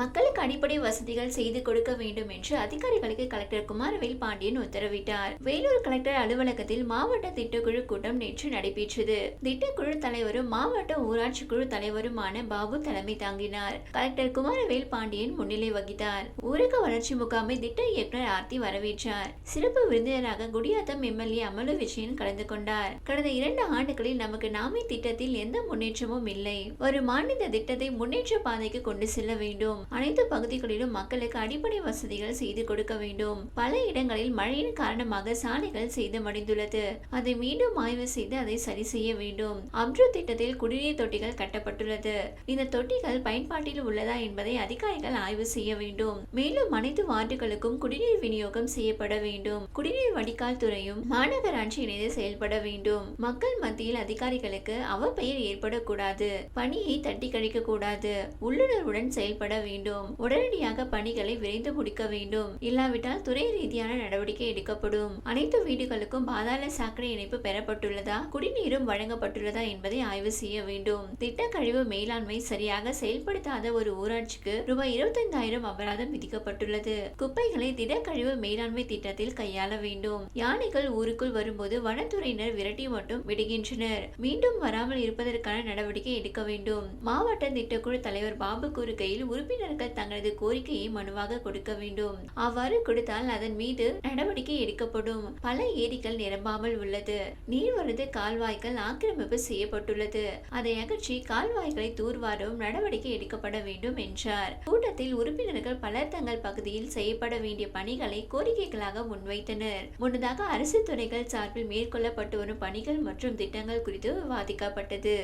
மக்களுக்கு அடிப்படை வசதிகள் செய்து கொடுக்க வேண்டும் என்று அதிகாரிகளுக்கு கலெக்டர் குமாரவேல் பாண்டியன் உத்தரவிட்டார். வேலூர் கலெக்டர் அலுவலகத்தில் மாவட்ட திட்டக்குழு கூட்டம் நேற்று நடைபெற்றது. திட்டக்குழு தலைவரும் மாவட்ட ஊராட்சி குழு தலைவருமான பாபு தலைமை தாங்கினார். கலெக்டர் குமாரவேல் பாண்டியன் முன்னிலை வகித்தார். ஊரக வளர்ச்சி முகாமை திட்ட இயக்குனர் ஆர்த்தி வரவேற்றார். சிறப்பு விருந்தினராக குடியாத்தம் எம்எல்ஏ அமலு விஜயன் கலந்து கொண்டார். கடந்த இரண்டு ஆண்டுகளில் நமக்கு நாமே திட்டத்தில் எந்த முன்னேற்றமும் இல்லை. ஒரு மாநில திட்டத்தை முன்னேற்ற பாதைக்கு கொண்டு செல்ல வேண்டும். அனைத்து பகுதிகளிலும் மக்களுக்கு அடிப்படை வசதிகள் செய்து கொடுக்க வேண்டும். பல இடங்களில் மழையின் காரணமாக சாலைகள் சேதமடைந்துள்ளது. அதை மீண்டும் ஆய்வு செய்து அதை சரி செய்ய வேண்டும். அம்ரு திட்டத்தில் குடிநீர் தொட்டிகள் கட்டப்பட்டுள்ளது. இந்த தொட்டிகள் பயன்பாட்டில் உள்ளதா என்பதை அதிகாரிகள் ஆய்வு செய்ய வேண்டும். மேலும் அனைத்து வார்டுகளுக்கும் குடிநீர் விநியோகம் செய்யப்பட வேண்டும். குடிநீர் வடிகால் துறையும் மாநகராட்சி இணைந்து செயல்பட வேண்டும். மக்கள் மத்தியில் அதிகாரிகளுக்கு அவப்பெயர் ஏற்படக்கூடாது. பணியை தட்டி கழிக்க கூடாது உள்ளுணர்வுடன் செயல்பட வேண்டும் உடனடியாக பணிகளை விரைந்து முடிக்க வேண்டும். இல்லாவிட்டால் துறை ரீதியான நடவடிக்கை எடுக்கப்படும். அனைத்து வீடுகளுக்கும் பாதாள சாக்கடை இணைப்பு பெறப்பட்டுள்ளதா? குடிநீரும் வழங்கப்பட்டுள்ளதா என்பதை ஆய்வு செய்ய வேண்டும். திட்ட கழிவு மேலாண்மை சரியாக செயல்படுத்தாத ஒரு ஊராட்சிக்கு ரூபாய் இருபத்தைந்தாயிரம் அபராதம் விதிக்கப்பட்டுள்ளது. குப்பைகளை திடக்கழிவு மேலாண்மை திட்டத்தில் கையாள வேண்டும். யானைகள் ஊருக்குள் வரும்போது வனத்துறையினர் விரட்டி மட்டும் விடுகின்றனர். மீண்டும் வராமல் இருப்பதற்கான நடவடிக்கை எடுக்க வேண்டும். மாவட்ட திட்டக்குழு தலைவர் பாபு கூறுகையில் உறுப்பினர்கள் தங்களது கோரிக்கையை மனுவாக கொடுக்க வேண்டும். அவ்வாறு கொடுத்தால் அதன் மீது நடவடிக்கை எடுக்கப்படும். பல ஏரிகள் நிரம்பாமல் உள்ளது. நீர்வரத்து கால்வாய்கள் ஆக்கிரமிப்பு செய்யப்பட்டுள்ளது. அதை அகற்றி கால்வாய்களை தூர்வாரும் நடவடிக்கை எடுக்கப்பட வேண்டும் என்றார். கூட்டத்தில் உறுப்பினர்கள் பலர் தங்கள் பகுதியில் செய்யப்பட வேண்டிய பணிகளை கோரிக்கைகளாக முன்வைத்தனர். முன்னதாக அரசு துறைகள் சார்பில் மேற்கொள்ளப்பட்டு வரும் பணிகள் மற்றும் திட்டங்கள் குறித்து விவாதிக்கப்பட்டது.